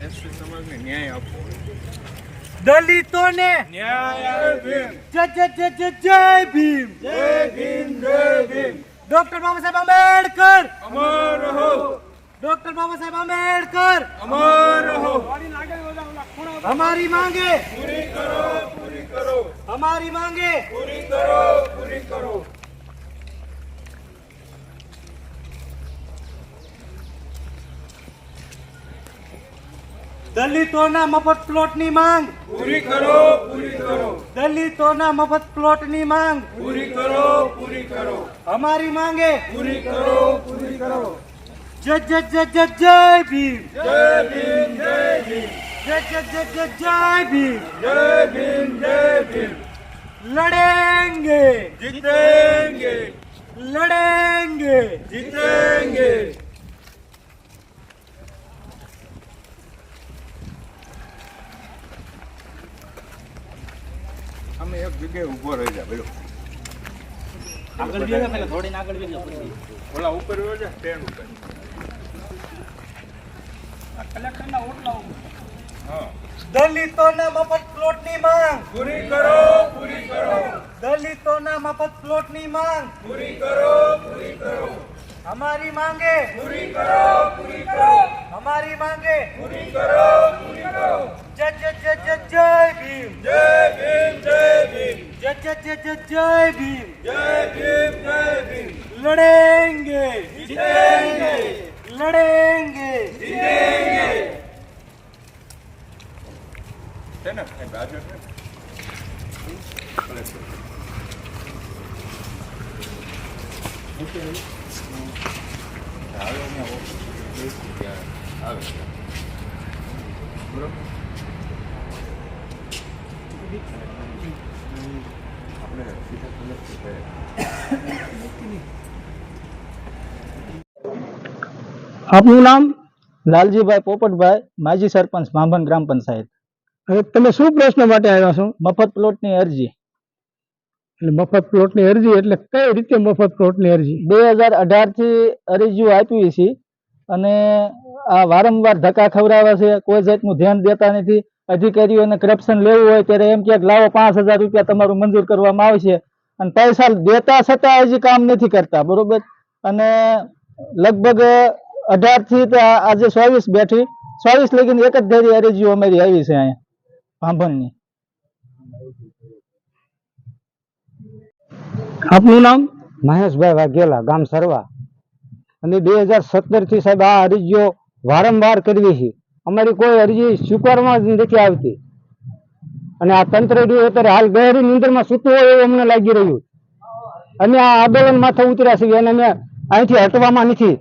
ST સમાજને ન્યાય આપવો દલિતોને ન્યાય ભીમ જય જય જય જય જય ભીમ જય ભીમ જય ભીમ ડોક્ટર બાબા સાહેબ આંબેડકર અમર રહો ડોક્ટર બાબા સાહેબ આંબેડકર અમર રહો हमारी मांगे પૂરી કરો પૂરી કરો हमारी मांगे પૂરી કરો પૂરી કરો દલિતોના મફત પ્લોટની માંગ. પૂરી કરો પૂરી કરો. દલિતોના મફત પ્લોટની માંગ. પૂરી કરો પૂરી કરો. અમારી માંગે. પૂરી કરો પૂરી કરો. જય જય જય જય જય ભીમ. જય ભીમ જય ભીમ. જય જય જય જય જય ભીમ. જય ભીમ જય ભીમ. લડેંગે. જીતેંગે. લડેंगे જીતેંગે. અમે એક જગ્યાએ ઊભો રહી જા બોલો આગળ બેસો પેલા થોડીને આગળ બેસો ઓલા ઉપર રહ્યો છે સ્ટેન્ડ ઉપર. હા. દલિતોના મફત પ્લોટની માંગ. પૂરી કરો પૂરી કરો. દલિતોના મફત પ્લોટની માંગ. પૂરી કરો પૂરી કરો. हमारी मांगे। पूरी करो पूरी करो। हमारी मांगे। पूरी करो पूरी करो। जय जय जय जय जय भीम। जय भीम जय भीम। जय जय जय जय जय भीम। जय भीम जय भीम। लड़ेंगे। जीतेंगे। लड़ेंगे। जीतेंगे। Stand up, hey Roger. Okay. આવે ને ત્યારે આવે બરોબર આપણે સીધા કલેક્ટર આપનું નામ? લાલજીભાઈ પોપટભાઈ માજી સરપંચ માંભન ગ્રામ પંચાયત. તમે શું પ્રશ્ન માટે આવ્યા છો? મફત પ્લોટની અરજી. એટલે મફત પ્લોટની અરજી, એટલે કઈ રીતે મફત પ્લોટની અરજી? બે હજાર અઢારથી અરજીઓ આપી છે અને આ વારંવાર ધક્કા ખવડાવે છે, કોઈ જાતનું ધ્યાન દેતા નથી. અધિકારીઓને કરપ્શન લેવું હોય ત્યારે એમ ક્યાંક લાવો, પાંચ હજાર રૂપિયા તમારું મંજૂર કરવામાં આવશે. અને પૈસા દેતા છતાં હજી કામ નથી કરતા, બરોબર? અને લગભગ અઢારથી આજે ચોવીસ બેઠી, ચોવીસ લગીને એક જ ધરી અરજીઓ અમારી આવી છે અહીંયા, ભાંભણની. આપનું નામ? મહેશભાઈ વાઘેલા ગામ સરવા. અને બે હજાર સત્તરથી સાહેબ આ અરજીઓ વારંવાર કરવી છે. અમારી કોઈ અરજી સ્વીકારવામાં જ નથી આવતી. અને આ તંત્ર અત્યારે હાલ ગહેરી નિંદરમાં સૂતું હોય એવું અમને લાગી રહ્યું અમે આ આંદોલન માથે ઉતર્યા છીએ અને અમે અહીંથી હટવામાં નથી.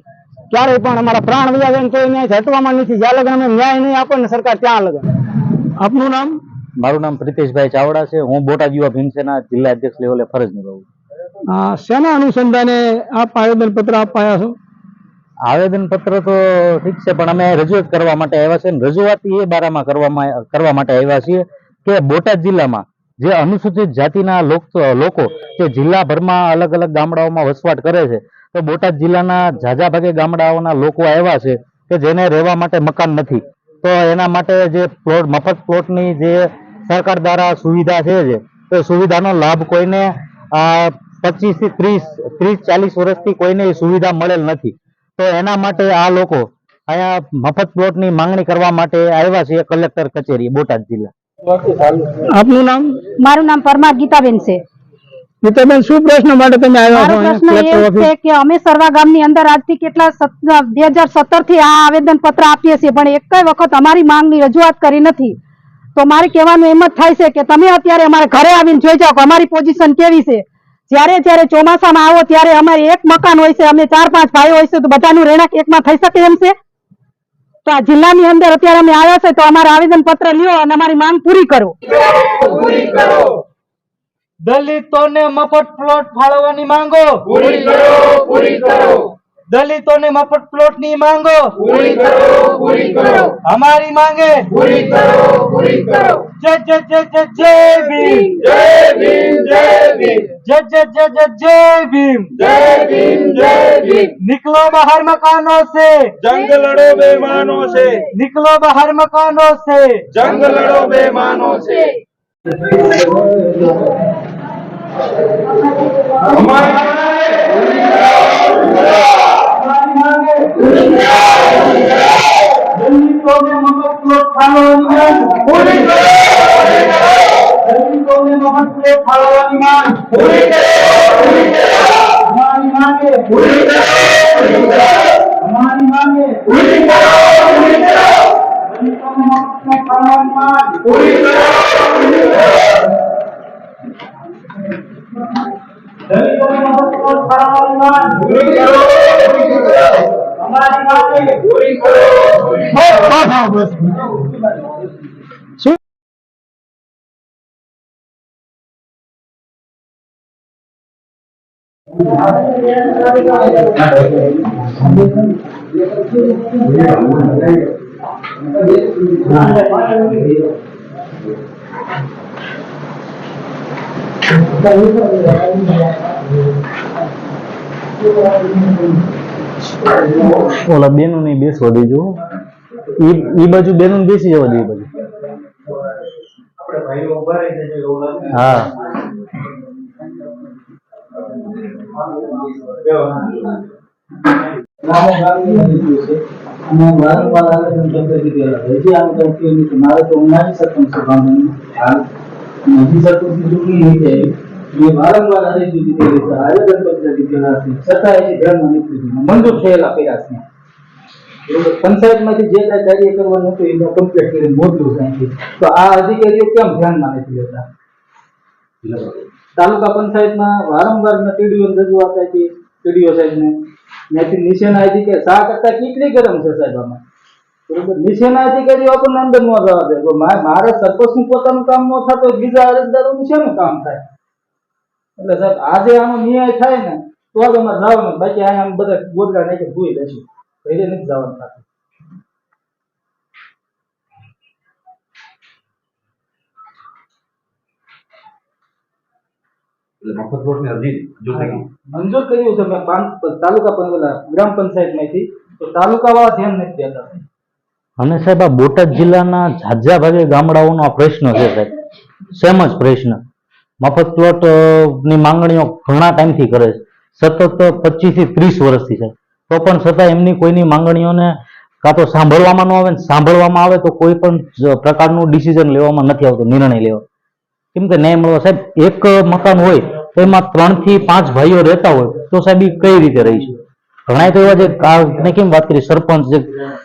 ક્યારેય પણ અમારા પ્રાણ વયા જાય તો અમે અહીંથી હટવામાં નથી. જ્યાં લગન અમે ન્યાય નહીં આપે ને સરકાર ત્યાં લગ્ન. આપનું નામ? મારું નામ પ્રિતેશભાઈ ચાવડા છે. હું બોટાદ યુવા ભીમસેના જિલ્લા અધ્યક્ષ લેવલે ફરજ નિભાવું છું. શેના અનુસંધાને આપ આવેદન પત્ર આવ્યા છો? આવેદન પત્ર તો ઠીક છે, પણ અમે રજૂઆત કરવા માટે આવ્યા છે રજૂઆત એ બારામાં કરવામાં કરવા માટે આવ્યા છીએ કે બોટાદ જિલ્લામાં જે અનુસૂચિત જાતિના લોક- જે જિલ્લાભરમાં અલગ અલગ ગામડાઓમાં વસવાટ કરે છે, તો બોટાદ જિલ્લાના ઝાઝા ભાગે ગામડાઓના લોકો આવ્યા છે કે જેને રહેવા માટે મકાન નથી. તો એના માટે જે પ્લોટ, મફત પ્લોટની જે સરકાર દ્વારા સુવિધા છે જે સુવિધાનો લાભ કોઈને પચીસથી ત્રીસ ત્રીસ ચાલીસ વર્ષથી કોઈને સુવિધા મળેલ નથી. તો એના માટે આ લોકો અહીંયા મફત પ્લોટની માંગણી કરવા માટે આવ્યા છે કલેક્ટર કચેરી બોટાદ જિલ્લા. આપનું નામ? મારું નામ પરમાર ગીતાબેન છે. ગીતાબેન શું પ્રશ્ન માટે તમે આવ્યા છો પ્રશ્ન એ છે કે અમે સરવા ગામની અંદર આજથી કેટલા બે હજાર સત્તરથી આ આવેદન પત્ર આપીએ છીએ પણ એક વખત અમારી માંગની રજૂઆત કરી નથી. તો મારે કહેવાનું એમ જ થાય છે કે તમે અત્યારે અમારે ઘરે આવીને જોઈ જાઓ કે અમારી પોઝિશન કેવી છે. જ્યારે જ્યારે ચોમાસામાં આવો ત્યારે અમારે એક મકાન હોય છે અમે ચાર પાંચ ભાઈઓ હોય છે તો બધાનું રહેણાંક એકમાં થઈ શકે એમ છે? તો આ જિલ્લાની અંદર અત્યારે અમે આવ્યા છે તો અમારા આવેદન પત્ર લ્યો અને અમારી માંગ પૂરી કરો. દલિતોને મફત પ્લોટ ફાળવવાની માંગો. પૂરી કરો પૂરી કરો. દલિતોને મફત પ્લોટની માંગો. પૂરી કરો પૂરી કરો. અમારી માંગે. પૂરી કરો પૂરી કરો. जय जय जय जय जय भीम। जय भीम जय भीम। जय जय जय जय जय भीम। जय भीम जय भीम। निकलो बाहर मकानों से। जंग लड़ो बेमानों से। निकलो बाहर मकानों से। जंग लड़ो बेमानों से। দিল্লি কোনে মহাপ্রভু ফালানিমান পুরি করে দিল্লি কোনে মহাপ্রভু ফালানিমান পুরি করে পুরি করে हमारी અમારી માંગે પૂરી કરો પૂરી કરો ઓલા બેનું નહીં બેસવા દેજો ઈ બાજુ બેનું બેસી જવા દે ઈ બાજુ. હા. નથી મારે તો ઉનાળી સરપંચ સભામાં. હાલ અને હજી મેં વારંવાર છે છતાં એ ધ્યાનમાં નથી મંજૂર થયેલા કર્યા છે. બરોબર? પંચાયતમાંથી જે કાંઈ કાર્ય કરવાનું હતું, એમાં કમ્પ્લીટ કરીને મોકલું છે તો આ અધિકારીઓ કેમ ધ્યાનમાં નથી લેતા? તાલુકા પંચાયતમાં વારંવાર મેં રજૂઆત આપી ટીડીઓ સાહેબને ત્યાંથી અધિકારી શા કરતા કેટલી ગરમ છે સાહેબ આમાં? બરોબર? નીચેના અધિકારીઓ આપણને અંદર ન જવા દે. મારે સરપંચનું પોતાનું કામ ન થતું બીજા અરજદારોનું શેનું કામ થાય? એટલે સાહેબ આજે આનો ન્યાય થાય ને તો જ અમારે જવાનું. બાકી આ આમ બધા ગોદડા નાખી ભૂઈ લેશું ઘરે નથી જવાનું થઈ મંજૂર કર્યું છે મેં તાલુકા ગ્રામ પંચાયતમાંથી તો તાલુકા વાળા ધ્યાન નથી દેતા. અને સાહેબ આ બોટાદ જિલ્લાના ઝાઝા ભાગે ગામડાઓનો આ પ્રશ્ન છે સાહેબ. સેમ જ પ્રશ્ન. મફતની માંગણીઓ ઘણા ટાઈમથી કરે છે. સતત પચીસથી ત્રીસ વર્ષથી છે. તો પણ છતાં એમની કોઈની માંગણીઓને કાં તો સાંભળવામાં ન આવે ને સાંભળવામાં આવે તો કોઈ પણ પ્રકારનું ડિસિઝન લેવામાં નથી આવતો, નિર્ણય લેવા કેમ કે ન્યાય મળવા સાહેબ, એક મકાન હોય તો એમાં ત્રણથી પાંચ ભાઈઓ રહેતા હોય તો સાહેબ એ કઈ રીતે રહી છે ઘણા તો એવા જે મેં કેમ વાત કરી સરપંચ જે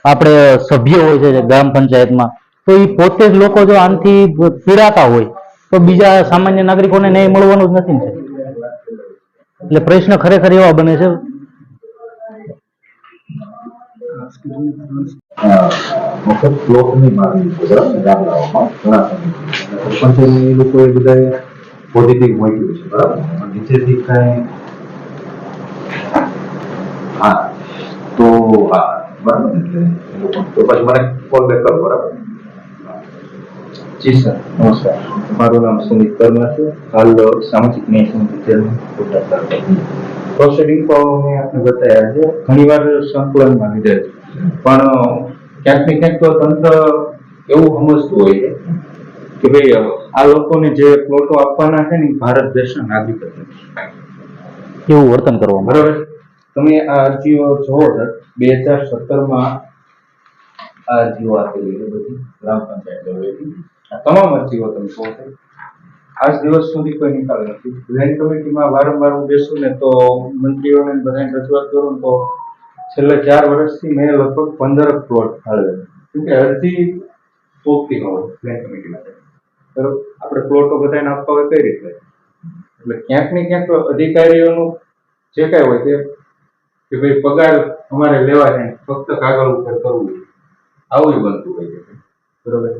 આપણે સભ્ય હોય છે ગ્રામ પંચાયતમાં, તો એ પોતે જ લોકો જો આનથી પીડાતા હોય તો બીજા સામાન્ય નાગરિકોને ન્યાય મળવાનો જ નથી એટલે પ્રશ્ન ખરેખર એવા બને છે. મફત પ્લોટની માંગ છે, બરાબર? ગામડાઓમાં ઘણા એ લોકોએ છે હા, તો પછી મને કોલ બેક કરો, બરાબર? જી સર. નમસ્કાર. મારું નામ સુમિત પરમાર છે. હાલ સામાજિક ન્યાય સમિતિ ચેરમેન તાલુકા. પ્રોસિડિંગ તો મેં આપને બતાવ્યા છે. ઘણીવાર સંકલનમાં લીધે છે. પણ ક્યાંક ને ક્યાંક તો તંત્ર એવું સમજતું હોય છે કે ભાઈ આ લોકોને જે પ્લોટો આપવાના છે ને ભારત દેશના નાગરિક એવું વર્તન કરવામાં બરાબર. તમે આ અરજીઓ જોવો સર. બે હજાર સત્તરમાં આ અરજીઓ આપેલી છે બધી. ગ્રામ પંચાયત લેવલેથી. તમામ અરજીઓ તમે જોવો છો આજ દિવસ સુધી કોઈ નિકાલ નથી. પ્લાન કમિટીમાં વારંવાર હું બેસું ને તો મંત્રીઓને બધાને રજૂઆત કરું તો છેલ્લા ચાર વર્ષથી મેં લગભગ પંદર પ્લોટ ફાળવેલા કેમકે અરજી પોગતી હોય પ્લાન કમિટી માટે. બરોબર? આપણે પ્લોટો બધાને આપવા હોય કઈ રીતે? એટલે ક્યાંક ને ક્યાંક અધિકારીઓનું જે કાંઈ હોય તે કે ભાઈ પગાર અમારે લેવા છે, ફક્ત કાગળ ઉપર કરવું આવું જ બનતું હોય છે. બરોબર?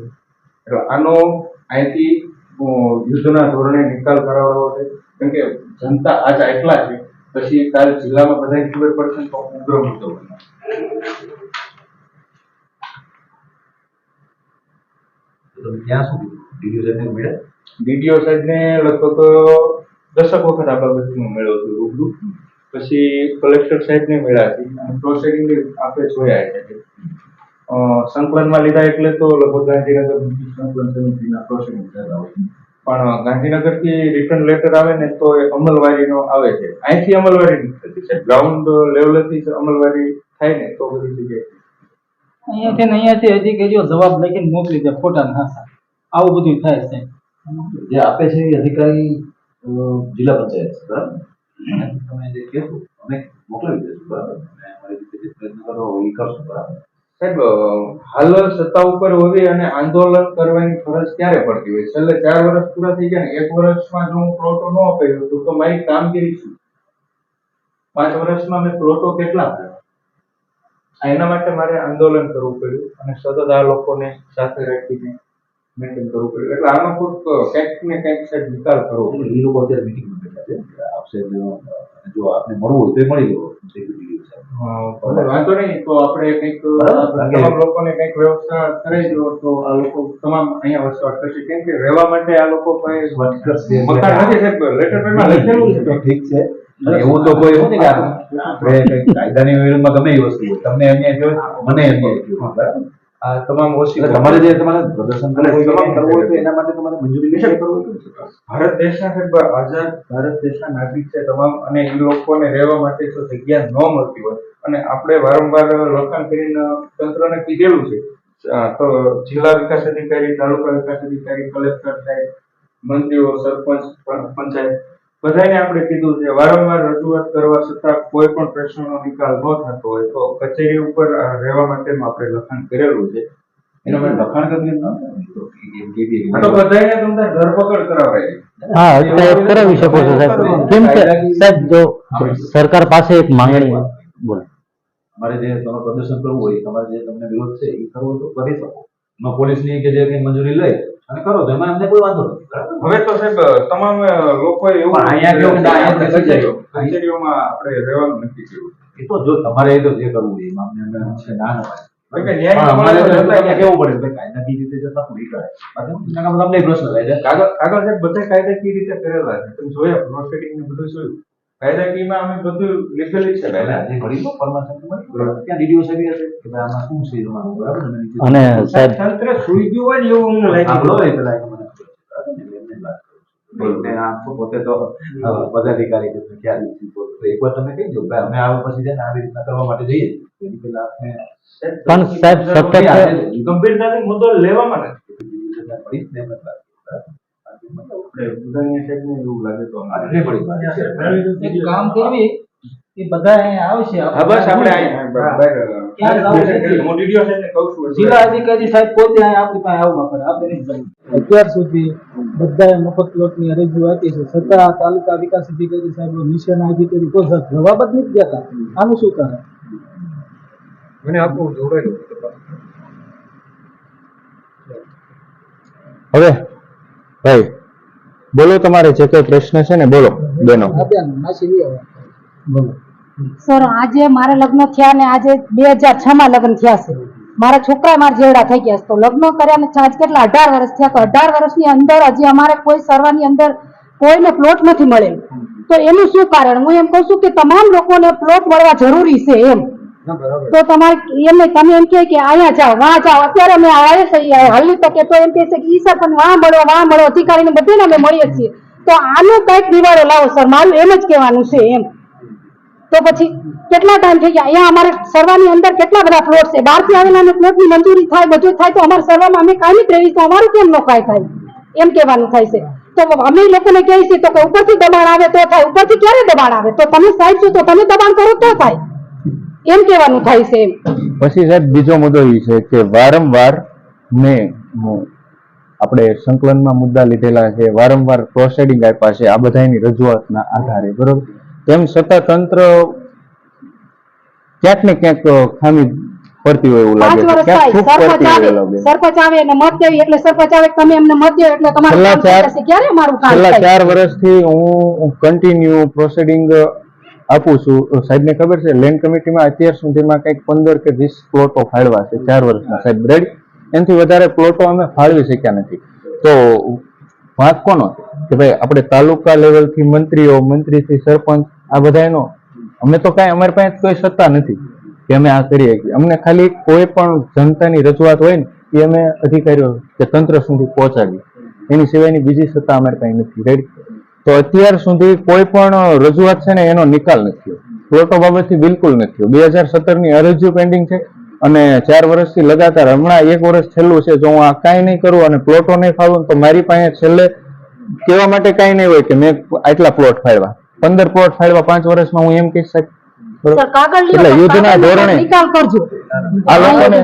એટલે આનો અહીંથી યુદ્ધના ધોરણે નિકાલ કરાવવો છે. કેમ કે જનતા આજ એટલા છે. પછી કાલ જિલ્લામાં બધાને ખબર પડશે તો ઉગ્ર મુદ્દો બને. તમે ક્યાં સુધી ડીડીઓ સાહેબને મળ્યા? ડીડીઓ સાહેબને લગભગ દસક વખત આ બાબતનું મેળવ્યું હતું રૂબરૂ. પછી કલેક્ટર સાહેબને મળ્યા છે. અને પ્રોસેડિંગ આપણે જોયા છે. સંકલનમાં લીધા એટલે તો લગભગ ગાંધીનગર સંકલન સમિતિના પ્રોસેડિંગ થયેલા હોય. પણ ગાંધીનગરથી રિટર્ન લેટર આવે ને તો એ અમલવારીનો આવે છે. અહીંથી અમલવારી નથી થતી છે ગ્રાઉન્ડ લેવલેથી અમલવારી થાય ને તો બધી જગ્યાએ. અહીંયાથી ને અહીંયાથી અધિકારીઓ જવાબ લખીને મોકલી દે ખોટા નાસા આવું બધું થાય છે. જે આપે છે એ અધિકારી જિલ્લા પંચાયત છે, બરાબર? તમે જે કહેશો અમે મોકલાવી દઈશું બરાબર? અને અમારી રીતે જે પ્રયત્ન કરો એ કરશું બરાબર? સાહેબ હાલ સત્તા ઉપર હોવી અને આંદોલન કરવાની ફરજ ક્યારે પડતી હોય? છેલ્લે ચાર વર્ષ પૂરા થઈ ગયા ને, એક વર્ષમાં જો હું પ્લોટો ન અપાયું હતું તો મારી કામગીરી શું? પાંચ વર્ષમાં મેં પ્લોટો કેટલા આપ્યા એના માટે મારે આંદોલન કરવું પડ્યું અને સતત આ લોકોને સાથે રાખીને મેન્ટેન કરવું પડે. એટલે આનો કોઈક કંઈક ને કંઈક સાહેબ નિકાલ કરવો પડે. એ લોકો અત્યારે મિટિંગમાં બેઠા છે. આપશે જો આપને મળવું હોય તો એ મળી લો ડેપ્યુટી વાંધો નહીં. તો આપણે કંઈક તમામ લોકોને કંઈક વ્યવસ્થા કરાવી દો તો આ લોકો તમામ અહીંયા વસવાટ કરશે. કેમ કે રહેવા માટે આ લોકો પાસે વાત કરશે મકાન નથી સાહેબ. લેટર પેડમાં લખેલું છે. ઠીક છે. એવું તો કોઈ એવું કે આપણે કાયદાની વિરુદ્ધમાં ગમે એ વસ્તુ તમને અહીંયા થયો મને એમ બરાબર. તમામ ઓછી તમારે જે તમારે પ્રદર્શન તમામ કરવું હોય તો એના માટે તમારે મંજૂરી લેશે કરવું ભારત દેશના સાહેબ આઝાદ ભારત દેશના નાગરિક છે તમામ અને એ લોકોને રહેવા માટે જો જગ્યા ન મળતી હોય અને આપણે વારંવાર લખાણ કરીને તંત્રને કીધેલું છે તો જિલ્લા વિકાસ અધિકારી તાલુકા વિકાસ અધિકારી કલેક્ટર સાહેબ મંત્રીઓ સરપંચ પંચાયત બધાને આપણે કીધું છે વારંવાર રજૂઆત કરવા છતાં કોઈ પણ પ્રશ્નનો નિકાલ ન થતો હોય તો કચેરી ઉપર રહેવા માટે આપણે લખાણ કરેલું છે. એનો મને લખાણ કરી ન તો? બધાને તમને ધરપકડ કરાવાય હા કરાવી શકો છો સાહેબ. કેમ કે સાહેબ જો સરકાર પાસે એક માંગણી બોલો. મારે જે તમારે પ્રદર્શન કરવું હોય તમારે જે તમને વિરોધ છે એ કરવો તો કરી શકો. પોલીસ પોલીસની કે જે કંઈ મંજૂરી લઈ અને કરો તો એમાં અમને કોઈ વાંધો નથી હવે તો સાહેબ તમામ લોકો એવું પણ અહીંયા કેવું ના, અહીંયા. કચેરીઓમાં આપણે રહેવાનું નક્કી કર્યું. એ તો જો તમારે એ તો જે કરવું એ એમાં અમને અમને છે ના બધા કાયદાકીય રીતે કરેલા છે. તમે જોયા પ્રોસેડિંગ ને બધું જોયું? કાયદાકીયમાં અમે બધું લીગલી છે પહેલા. જે ભરી ગયો મળી ત્યાં DDO સાહેબ હશે કે ભાઈ આમાં શું છે તમારું બરાબર અને સાહેબ તંત્ર સુઈ ગયું હોય ને એવું અમને લાગી એ મને પોતે તો પદાધિકારી ખ્યાલ તો એકવાર તમે કહી દો ભાઈ અમે આવું પછી છે ને આવી રીતના કરવા માટે જઈએ. એની પહેલા આપણે પણ સાહેબ સતત ગંભીરતાથી મુદ્દો લેવામાં નથી આપણે કામ કરવી એ બધા અહીંયા આવશે. બસ જિલ્લા અધિકારી સાહેબ પોતે પાસે આવવા પડે. અત્યાર સુધી બધાએ મફત પ્લોટની અરજીઓ આપી છે. છતાં તાલુકા વિકાસ અધિકારી સાહેબ નિશાના અધિકારી કોઈ જવાબ જ નથી દેતા. આનું શું કારણ? મને આખું જોડેલું હવે ભાઈ બોલો તમારે જે કોઈ પ્રશ્ન છે ને બોલો બેનો. બોલો. સર આજે મારે લગ્ન થયા ને આજે બે હજાર છ માં લગ્ન થયા છે. મારા છોકરા મારા જેવડા થઈ ગયા છે. તો લગ્ન કર્યા ને આજ કેટલા અઢાર વર્ષ થયા તો અઢાર વર્ષની અંદર હજી અમારે કોઈ સર્વાની અંદર કોઈને પ્લોટ નથી મળેલ. તો એનું શું કારણ? હું એમ કહું છું કે તમામ લોકોને પ્લોટ મળવા જરૂરી છે એમ. તો તમારે એમ તમે એમ કહે કે અહીંયા જાઓ વાં જાઓ. અત્યારે અમે આવ્યા છે હલ્લી તકે તો એમ કહે છે કે ઈસર સર પણ વાં મળો વાં મળો. અધિકારીને બધાને અમે મળીએ છીએ. તો આનો કંઈક નિવારો લાવો, સર. મારું એમ જ કહેવાનું છે એમ. તો પછી કેટલા ટાઈમ થઈ ગયા? અહીંયા અમારે સર્વાની અંદર કેટલા બધા પ્લોટ છે? બહારથી આવેલા પ્લોટની મંજૂરી થાય, બધું થાય, તો અમારે સર્વામાં અમે કાયમી જ રહીએ તો અમારું કેમ નો કાંઈ થાય? એમ કહેવાનું થાય છે. તો અમે લોકોને કહીએ છીએ તો કે ઉપરથી દબાણ આવે તો થાય. ઉપરથી ક્યારે દબાણ આવે? તો તમે સાહેબ છો તો તમે દબાણ કરો તો થાય. એમ કહેવાનું થાય છે પછી સાહેબ બીજો મુદ્દો એ છે કે વારંવાર મેં આપણે સંકલનમાં મુદ્દા લીધેલા છે વારંવાર પ્રોસેડિંગ આપ્યા છે આ બધાની રજૂઆતના આધારે બરોબર? તેમ છતાં તંત્ર ક્યાંક ને ક્યાંક ખામી પડતી હોય એવું લાગે. સરપંચ આવે સરપંચ આવે અને મત દેવી એટલે સરપંચ આવે તમે એમને મત દો એટલે તમારું ક્યારે મારું કામ છેલ્લા ચાર વર્ષથી હું કન્ટિન્યુ પ્રોસેડિંગ આપું છું. સાહેબને ખબર છે લેન્ડ કમિટીમાં અત્યાર સુધીમાં કંઈક પંદર કે વીસ પ્લોટો ફાળવા છે, ચાર વર્ષમાં સાહેબ રેડી એનાથી વધારે પ્લોટો અમે ફાળવી શક્યા નથી. તો વાંક કોનો કે ભાઈ, આપણે તાલુકા લેવલથી મંત્રીઓ, મંત્રીથી સરપંચ, આ બધાનો અમે તો કાંઈ અમારી પાસે કોઈ સત્તા નથી કે અમે આ કરીએ શકીએ. અમને ખાલી કોઈ પણ જનતાની રજૂઆત હોય ને, એ અમે અધિકારીઓ કે તંત્ર સુધી પહોંચાડીએ. એની સિવાયની બીજી સત્તા અમારી પાસે નથી. રેડી તો અત્યાર સુધી કોઈ પણ રજૂઆત છે ને એનો નિકાલ નથી પ્લોટો બાબતથી બિલકુલ નથી બે હજાર સત્તરની અરજીઓ પેન્ડિંગ છે અને ચાર વર્ષથી લગાતાર હમણાં એક વર્ષ છેલ્લું છે. જો હું આ કાંઈ નહીં કરું અને પ્લોટો નહીં ફાળવું તો મારી પાસે છેલ્લે કહેવા માટે કાંઈ નહીં હોય કે મેં આટલા પ્લોટ ફાળવા પંદર પ્લોટ ફાળવા પાંચ વર્ષમાં હું એમ કહી સાહેબ એટલે યુદ્ધના ધોરણે નિકાલ કરજો. આ લોકોને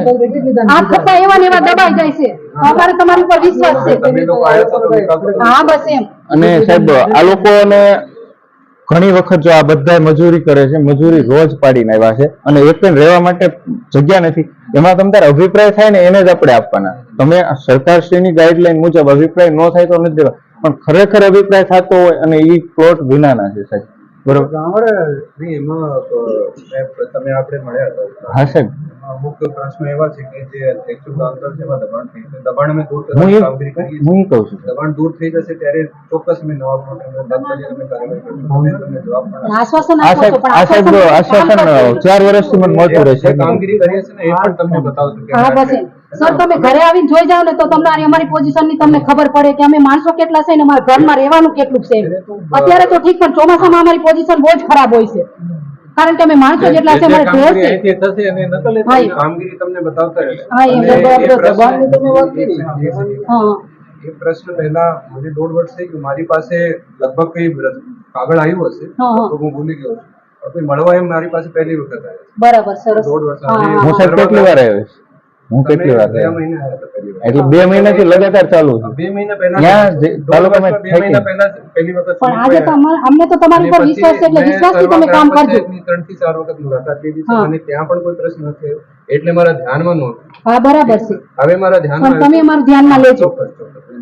આ થપ્પા એવા ને એવા દબાઈ જાય છે. અમારે તમારી ઉપર વિશ્વાસ છે. તમે લોકો આવ્યા છો તો નિકાલ તો હા બસ એમ. અને સાહેબ આ લોકોને ઘણી વખત જો આ બધા મજૂરી કરે છે મજૂરી રોજ પાડીને આવ્યા છે અને એક પણ રહેવા માટે જગ્યા નથી. એમાં તમ તારે અભિપ્રાય થાય ને એને જ આપણે આપવાના. તમે સરકારશ્રીની ગાઈડલાઈન મુજબ અભિપ્રાય ન થાય તો નથી દેવા. પણ ખરેખર અભિપ્રાય થતો હોય અને એ પ્લોટ વિનાના છે સાહેબ. બરોબર. અમારે નહીં એમાં તમે આપણે મળ્યા હતા હા સાહેબ. અમુક પ્રશ્નો એવા છે કે જે છે એમાં દબાણ થઈ દબાણ અમે દૂર હું કામગીરી કરીએ હું કહું છું. દબાણ દૂર થઈ જશે ત્યારે ચોક્કસ અમે નવા પ્લોટ તાત્કાલિક અમે કાર્યવાહી કરીશું. અમે તમને જવાબ. આશ્વાસન આપો છો પણ આશ્વાસન આશ્વાસન ચાર વર્ષથી મને મળતું રહેશે કામગીરી કરીએ છીએ ને એ પણ તમને બતાવશું કે હા બસ એમ. સર તમે ઘરે આવીને જોઈ જાવ ને તો તમને અમારી પોઝિશનની તમને ખબર પડે કે અમે માણસો કેટલા છે ને અમારા ઘરમાં રહેવાનું કેટલું છે અત્યારે તો ઠીક પણ ચોમાસામાં અમારી પોઝિશન બહુ જ ખરાબ હોય છે કારણ કે અમે માણસો જેટલા છે અમારે ઘર છે થશે અને નકલ એ કામગીરી તમને બતાવતા રહેશે. હા, એ બરાબર. પ્રશ્ન- દબાણની તમે વાત કરી. હા એ પ્રશ્ન પહેલા મને દોઢ વર્ષ થઈ ગયું મારી પાસે લગભગ કઈ કાગળ આવ્યું હશે. તો હું ભૂલી ગયો છું. મળવા એમ મારી પાસે પહેલી વખત આવ્યો બરાબર સરસ દોઢ વર્ષ હા, કેટલી વાર આવ્યો છું? હું કેટલી વાર. એટલે બે મહિનાથી લગાતાર ચાલુ છે. બે મહિના પહેલા તાલુકામાં પહેલા વખત પણ આજે તો અમને તો તમારી ઉપર વિશ્વાસ છે એટલે વિશ્વાસથી તમે કામ કરજો. ત્રણથી ચાર વખત મુલાકાત લીધી છે અને ત્યાં પણ કોઈ પ્રશ્ન થયો. એટલે મારા ધ્યાનમાં નહોતું હા બરાબર છે. હવે મારા ધ્યાનમાં તમે અમારું ધ્યાનમાં લેજો.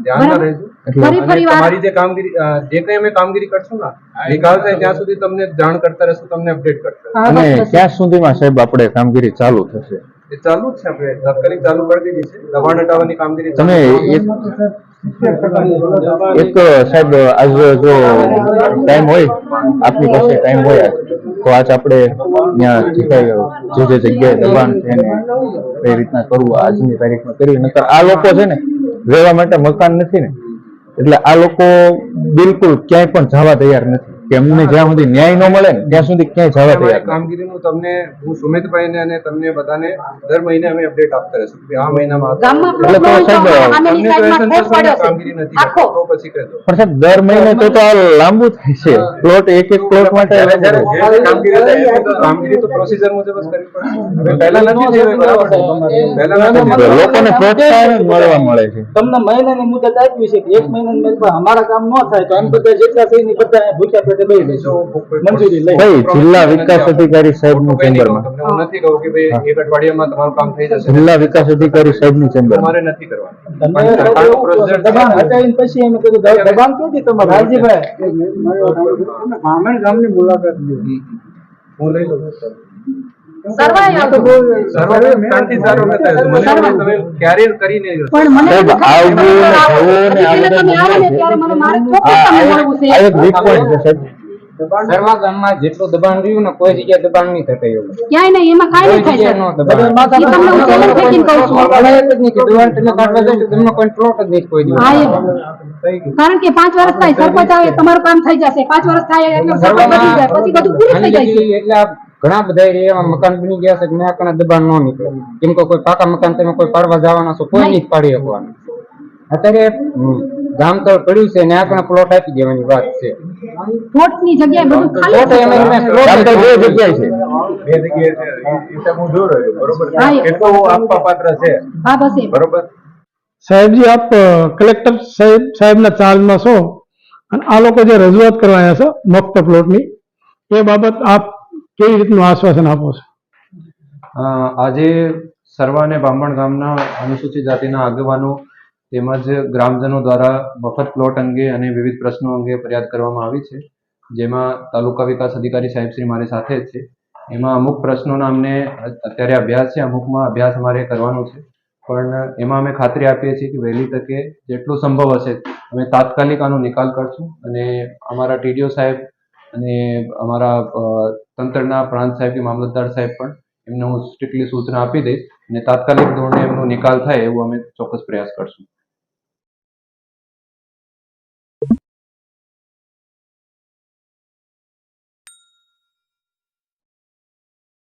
ધ્યાનમાં રહેજો. ફરી ફરી તમારી જે કામગીરી જે કંઈ અમે કામગીરી કરશું ને નિકાલ થાય ત્યાં સુધી તમને જાણ કરતા રહેશું તમને અપડેટ કરતા અને ક્યાં સુધીમાં સાહેબ આપણે કામગીરી ચાલુ થશે. એ ચાલુ જ છે આપણે. તાત્કાલિક ચાલુ કરી દીધી છે. દબાણ હટાવવાની કામગીરી તમે એક સાહેબ આજ જો ટાઈમ હોય આપની પાસે ટાઈમ હોય તો આજ આપણે ત્યાં જે જે જગ્યાએ દબાણ છે ને કઈ રીતના કરવું આજની તારીખમાં કરીએ નકર આ લોકો છે ને રહેવા માટે મકાન નથી ને. એટલે આ લોકો બિલકુલ ક્યાંય પણ જવા તૈયાર નથી. કે જ્યાં સુધી ન્યાય ન મળે ને ત્યાં સુધી ક્યાંય જવા તૈયાર કામગીરીનું તમને હું સુમિતભાઈને અને તમને બધાને દર મહિને અમે અપડેટ આપતા રહેશું કે આ મહિનામાં એટલે તો સાહેબ, કામગીરી નથી તો પછી કહેજો. પણ સાહેબ દર મહિને તો તો આ લાંબુ થાય છે. પ્લોટ એક એક પ્લોટ માટે કામગીરી તો પ્રોસિજર મુજબ જ કરવી પડશે હવે પહેલા નથી પહેલા નથી લોકોને પ્રોત્સાહન મળવા મળે છે. તમને મહિનાની મુદત આપી છે કે એક મહિનાની અમારા કામ ન થાય તો એમ બધા જેટલા થઈ બધા ભૂખ્યા મંજૂરી લઈ. ભાઈ જિલ્લા વિકાસ અધિકારી સાહેબનું ચેમ્બર હું નથી કહું કે ભાઈ એક અઠવાડિયામાં તમારું કામ થઈ જશે. જિલ્લા વિકાસ અધિકારી સાહેબનું ચેમ્બર તમારે નથી કરવાનું. દબાણ હટાવીને પછી એમ કીધું દબાણ દબાણ ક્યાંથી તમારે? રાજીભાઈ ગામની મુલાકાત હું લઈ લઉં. ગામમાં જેટલું દબાણ રહ્યું ને કોઈ જગ્યાએ દબાણ નહીં થતા એવું ક્યાંય નહીં એમાં કાંઈ નહીં થાય નો દબાણ તમને દબાણ તમે કાઢવા જાય તો તમને કોઈ પ્લોટ જ નહીં કોઈ દિવસ કારણ કે પાંચ વર્ષ થાય સરપંચ આવે તમારું કામ થઈ જશે પાંચ વર્ષ થાય એટલે સરપંચ બની જાય પછી બધું પૂરું થઈ જાય એટલે ઘણા બધા એવા મકાન બની ગયા છે મેં કણે દબાણ ન નીકળે. કેમ કે કોઈ પાકા મકાન તમે કોઈ પાડવા જવાના છો કોઈ નહીં પાડી શકવાનું. અત્યારે ગામ તો પડ્યું છે ને આપણે પ્લોટ આપી દેવાની વાત છે. પ્લોટની જગ્યાએ બધું ખાલી પ્લોટ છે. ગામ બે જગ્યાએ છે. બે જગ્યાએ છે. એ હું જોઈ રહ્યો બરોબર. કેટલું આપવા પાત્ર છે. હા બસ બરોબર? સાહેબજી આપ કલેક્ટર સાહેબ સાહેબના ચાર્જમાં છો અને આ લોકો જે રજૂઆત કરવા આવ્યા છે મફત પ્લોટની એ બાબત આપ કેવી રીતનું આશ્વાસન આપો છો? આજે સરવા અને ગામના અનુસૂચિત જાતિના આગેવાનો તેમજ ગ્રામજનો દ્વારા મફત પ્લોટ અંગે અને વિવિધ પ્રશ્નો અંગે ફરિયાદ કરવામાં આવી છે. જેમાં તાલુકા વિકાસ અધિકારી સાહેબ શ્રી મારી સાથે જ છે. એમાં અમુક પ્રશ્નોના અમને અત્યારે અભ્યાસ છે, અમુકમાં અભ્યાસ અમારે કરવાનો છે. પણ એમાં અમે ખાતરી આપીએ છીએ કે વહેલી તકે જેટલું સંભવ હશે અમે તાત્કાલિક આનો નિકાલ કરશું અને અમારા ટીડીઓ સાહેબ અને અમારા તંત્રના પ્રાંત સાહેબ કે મામલતદાર સાહેબ પણ એમને હું સ્ટ્રિક્ટલી સૂચના આપી દઈશ અને તાત્કાલિક ધોરણે એમનો નિકાલ થાય એવું અમે ચોક્કસ પ્રયાસ કરશું.